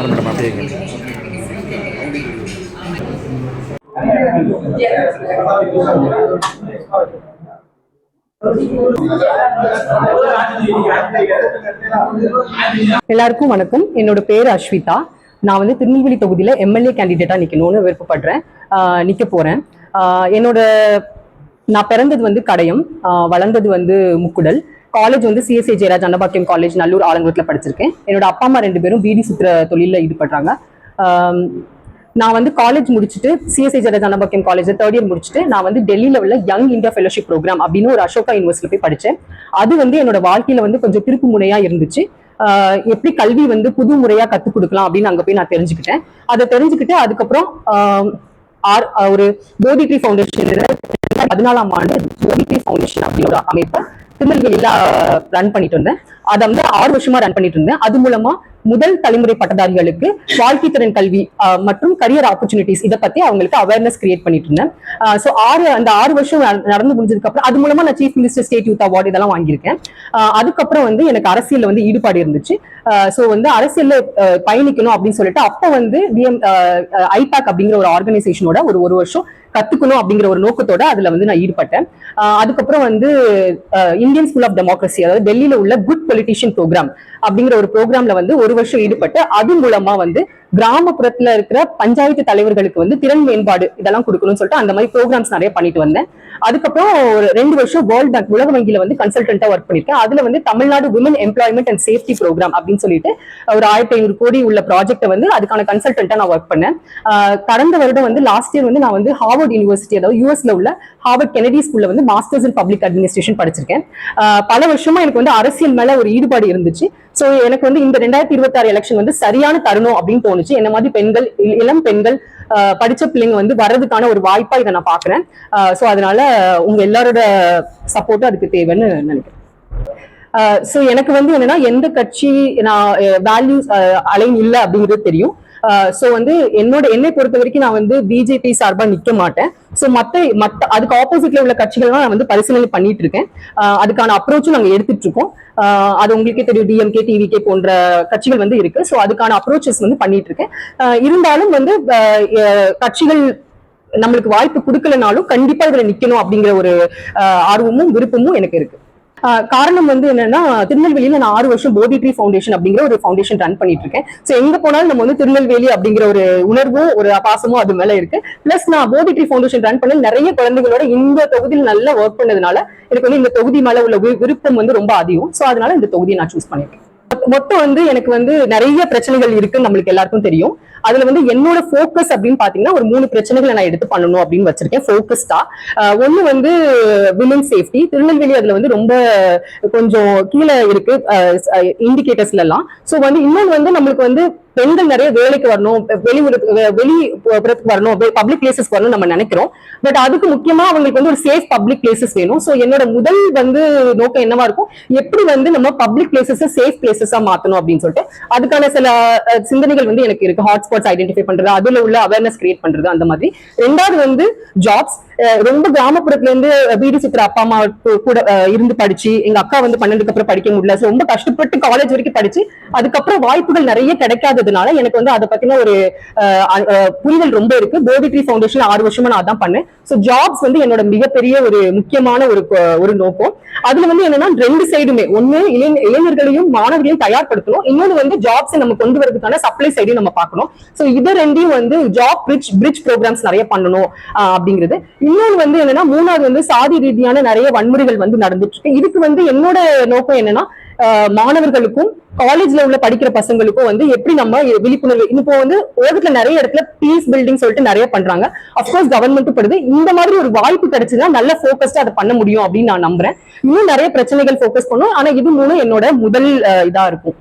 Madam அப்படியே எல்லாருக்கும் வணக்கம். என்னோட பேர் அஸ்விதா. நான் வந்து திருநெல்வேலி தொகுதியில் எம்எல்ஏ கேண்டிடேட்டா நிக்கணும்னு விருப்பப்படுறேன். ஆஹ் நிக்க போறேன். ஆஹ் என்னோட நான் பிறந்தது வந்து கடையம். ஆஹ் வளர்ந்தது வந்து முக்குடல். காலேஜ் வந்து சிஎஸ்ஐ ஜெயராஜ் அன்னபாக்கியம் காலேஜ் நல்லூர் ஆலங்குளத்தில் படிச்சிருக்கேன். என்னோட அப்பா அம்மா ரெண்டு பேரும் பீடி சுத்துற தொழிலில் ஈடுபடுறாங்க. நான் வந்து காலேஜ் முடிச்சுட்டு CSI Jayaraj Annapackiam college third year முடிச்சுட்டு நான் வந்து டெல்லியில உள்ள யங் இந்தியா ஃபெலோஷிப் ப்ரோக்ராம் அப்படின்னு ஒரு அசோகா யூனிவர்சிட்டியில் போய் படித்தேன் அது வந்து என்னோட வாழ்க்கையில வந்து கொஞ்சம் திருப்பு முனையா இருந்துச்சு. ஆஹ் எப்படி கல்வி வந்து புது முறையா கற்றுக் கொடுக்கலாம் அப்படின்னு அங்க போய் நான் தெரிஞ்சுக்கிட்டேன். அதை தெரிஞ்சுக்கிட்டு அதுக்கப்புறம் ஆஹ் ஆர் ஒரு போதி ட்ரீ ஃபவுண்டேஷன் பதினாலாம் ஆண்டு போதி ட்ரீ ஃபவுண்டேஷன் அப்படிங்கிற ஒரு அமைப்பை திருநெல்வேலியில ரன் பண்ணிட்டு இருந்தேன் அதை வந்து ஆறு வருஷமா ரன் பண்ணிட்டு இருந்தேன். அது மூலமா முதல் தலைமுறை பட்டதாரிகளுக்கு வாழ்க்கை திறன் கல்வி மற்றும் கரியர் ஆப்பர்ச்சுனிட்டிஸ் இதை பத்தி அவங்களுக்கு அவேர்னஸ் கிரியேட் பண்ணிட்டு இருந்தேன். ஸோ ஆறு அந்த ஆறு வருஷம் நடந்து முடிஞ்சதுக்கு அப்புறம் அது மூலமா நான் chief minister state youth award இதெல்லாம் வாங்கியிருக்கேன். அதுக்கப்புறம் வந்து எனக்கு அரசியல் வந்து ஈடுபாடு இருந்துச்சு. ஸோ வந்து அரசியல்ல பயணிக்கணும் அப்படின்னு சொல்லிட்டு அப்ப வந்து டிஎம் ஐபேக் அப்படிங்கிற ஒரு ஆர்கனைசேஷனோட ஒரு ஒரு வருஷம் கத்துக்கணும் அப்படிங்கிற ஒரு நோக்கத்தோட அதுல வந்து நான் ஈடுபட்டேன். அதுக்கப்புறம் வந்து இந்தியன் ஸ்கூல் ஆஃப் டெமோக்ரஸி அதாவது டெல்லியில உள்ள குட் பொலிட்டிஷியன் ப்ரோக்ராம் அப்படிங்கிற ஒரு ப்ரோக்ராம்ல வந்து ஒரு வருஷம் ஈடுபட்டு அது மூலமா வந்து கிராமப்புறத்துல இருக்கிற பஞ்சாயத்து தலைவர்களுக்கு வந்து திறன் மேம்பாடு இதெல்லாம் கொடுக்கணும்னு சொல்லிட்டு அந்த மாதிரி ப்ரோக்ராம்ஸ் நிறைய பண்ணிட்டு வந்தேன். அதுக்கப்புறம் ஒரு ரெண்டு வருஷம் வேர்ல்ட் பேங்க் உலக வங்கியில வந்து கன்சல்டன்டா ஒர்க் பண்ணிருக்கேன் அதுல வந்து Tamil Nadu women employment and safety program அப்படின்னு சொல்லிட்டு ஒரு ஆயிரத்தி ஐநூறு கோடி உள்ள ப்ராஜெக்ட்டை வந்து அதுக்கான கன்சல்டன்டா நான் ஒர்க் பண்ணேன். கடந்த வருடம் வந்து லாஸ்ட் இயர் வந்து நான் வந்து ஹார்வர்ட் யூனிவர்சிட்டி அதாவது யூஎஸ்ல உள்ள ஹார்வர்ட் கெனடி ஸ்கூல்ல வந்து மாஸ்டர்ஸ் இன் பப்ளிக் அட்மினிஸ்ட்ரேஷன் படிச்சிருக்கேன். பல வருஷமா எனக்கு வந்து அரசியல் மேல ஒரு ஈடுபாடு இருந்துச்சு. சோ எனக்கு வந்து இந்த ரெண்டாயிரத்தி இருபத்தி ஆறு எலெக்ஷன் வந்து சரியான தருணம் அப்படின்னு தோணுச்சு. என்ன மாதிரி பெண்கள் இளம் பெண்கள் ஆஹ் படிச்ச பிள்ளைங்க வந்து வர்றதுக்கான ஒரு வாய்ப்பா இதை நான் பாக்குறேன். சோ அதனால உங்க எல்லாரோட சப்போர்ட்டும் அதுக்கு தேவைன்னு நினைக்கிறேன். ஸோ எனக்கு வந்து என்னன்னா எந்த கட்சி நான் வேல்யூஸ் அலைன் இல்லை அப்படிங்கிறது தெரியும். ஸோ வந்து என்னோட என்னை பொறுத்த வரைக்கும் நான் வந்து பிஜேபி சார்பா நிக்க மாட்டேன். ஸோ மத்த மத்த அதுக்கு ஆப்போசிட்ல உள்ள கட்சிகள்லாம் நான் வந்து பரிசீலனை பண்ணிட்டு இருக்கேன் அதுக்கான அப்ரோச்சும் நாங்க எடுத்துட்டு இருக்கோம் ஆஹ் அது உங்களுக்கே தெரியும் டிஎம்கே டிவிகே போன்ற கட்சிகள் வந்து இருக்கு. ஸோ அதுக்கான அப்ரோச்சஸ் வந்து பண்ணிட்டு இருக்கேன் இருந்தாலும் வந்து கட்சிகள் நம்மளுக்கு வாய்ப்பு கொடுக்கலனாலும் கண்டிப்பா இதுல நிக்கணும் அப்படிங்கிற ஒரு ஆர்வமும் விருப்பமும் எனக்கு இருக்கு. காரணம் வந்து என்னன்னா திருநெல்வேலியில நான் ஆறு வருஷம் போதி ட்ரீ ஃபவுண்டேஷன் அப்படிங்கிற ஒரு ஃபவுண்டேஷன் ரன் பண்ணிட்டு இருக்கேன் ஸோ எங்க போனாலும் நம்ம வந்து திருநெல்வேலி அப்படிங்கிற ஒரு உணர்வும் ஒரு பாசமும் அது மேல இருக்கு. பிளஸ் நான் போதி ட்ரீ ஃபவுண்டேஷன் ரன் பண்ண நிறைய குழந்தைகளோட இந்த தொகுதியில் நல்லா ஒர்க் பண்ணதுனால எனக்கு வந்து இந்த தொகுதி மேல உள்ள விருப்பம் வந்து ரொம்ப அதிகம். ஸோ அதனால இந்த தொகுதியை நான் சூஸ் பண்ணிருக்கேன் மொத்தம் வந்து எனக்கு வந்து நிறைய பிரச்சனைகள் இருக்குன்னு நம்மளுக்கு எல்லாருக்கும் தெரியும். அதுல வந்து என்னோட ஃபோக்கஸ் அப்படின்னு பாத்தீங்கன்னா ஒரு மூணு பிரச்சனைகளை நான் எடுத்து பண்ணணும் அப்படின்னு வச்சிருக்கேன் ஃபோக்கஸ்டா ஒண்ணு வந்து விமன் சேஃப்டி திருநெல்வேலி அதுல வந்து ரொம்ப கொஞ்சம் கீழே இருக்கு இண்டிகேட்டர்ஸ்ல எல்லாம் சோ வந்து இன்னொன்று வந்து நம்மளுக்கு வந்து பெண்கள் நிறைய வேலைக்கு வரணும் வெளி வெளி புறத்துக்கு வரணும் பப்ளிக் பிளேசஸ் வரணும் நம்ம நினைக்கிறோம். பட் அதுக்கு முக்கியமா அவங்களுக்கு வந்து ஒரு சேஃப் பப்ளிக் பிளேசஸ் வேணும். சோ என்னோட முதல் வந்து நோக்கம் என்னவா இருக்கும்? எப்படி வந்து நம்ம பப்ளிக் பிளேசஸ் சேஃப் பிளேசஸா மாத்தணும் அப்படின்னு சொல்லிட்டு அதுக்கான சில சிந்தனைகள் வந்து எனக்கு இருக்கு. ஹாட்ஸ்பாட்ஸ் ஐடென்டிஃபை பண்றது அதுல உள்ள அவேர்னஸ் கிரியேட் பண்றது அந்த மாதிரி. ரெண்டாவது வந்து ஜாப்ஸ் ரொம்ப கிராமப்புறத்துல இருந்து வீடு சுத்துற அப்பா அம்மா கூட இருந்து படிச்சு எங்க அக்கா வந்து பன்னெண்டுக்கு அப்புறம் படிக்க முடியல. ரொம்ப கஷ்டப்பட்டு காலேஜ் வரைக்கும் படிச்சு அதுக்கப்புறம் வாய்ப்புகள் நிறைய கிடைக்காததுனால எனக்கு வந்து அதை பத்தின ஒரு புரிதல் ரொம்ப இருக்கு. போதிட்ரி ஃபவுண்டேஷன் ஆறு வருஷமா நான் தான் பண்ணேன். ஸோ ஜாப்ஸ் வந்து என்னோட மிகப்பெரிய ஒரு முக்கியமான ஒரு ஒரு நோக்கம். அதுல வந்து என்னன்னா ரெண்டு சைடுமே ஒண்ணு இளைஞர்களையும் மாணவர்களையும் தயார்படுத்தணும். இன்னொன்னு வந்து ஜாப்ஸ் நம்ம கொண்டு வரதுக்கான சப்ளை சைடையும் நம்ம பார்க்கணும். ஸோ இது ரெண்டையும் வந்து ஜாப் பிரிட்ஜ் பிரிட்ஜ் ப்ரோக்ராம்ஸ் நிறைய பண்ணணும் அப்படிங்கிறது. இன்னொன்னு வந்து என்னன்னா மூணாவது வந்து சாதி ரீதியான நிறைய வன்முறைகள் வந்து நடந்துட்டு இருக்கு. இதுக்கு வந்து என்னோட நோக்கம் என்னன்னா மாணவர்களுக்கும் காலேஜ்ல உள்ள படிக்கிற பசங்களுக்கும் வந்து எப்படி நம்ம விழிப்புணர்வு இப்போ வந்து உலகத்துல நிறைய இடத்துல பீஸ் பில்டிங் சொல்லிட்டு நிறைய பண்றாங்க. அப்கோர்ஸ் கவர்மெண்ட்டும் படுது. இந்த மாதிரி ஒரு வாய்ப்பு கிடைச்சதுன்னா நல்ல போக்கஸ்டா அதை பண்ண முடியும் அப்படின்னு நான் நம்புறேன். இன்னும் நிறைய பிரச்சனைகள் ஃபோக்கஸ் பண்ணும். ஆனா இது மூணும் என்னோட முதல் இதா இருக்கும்.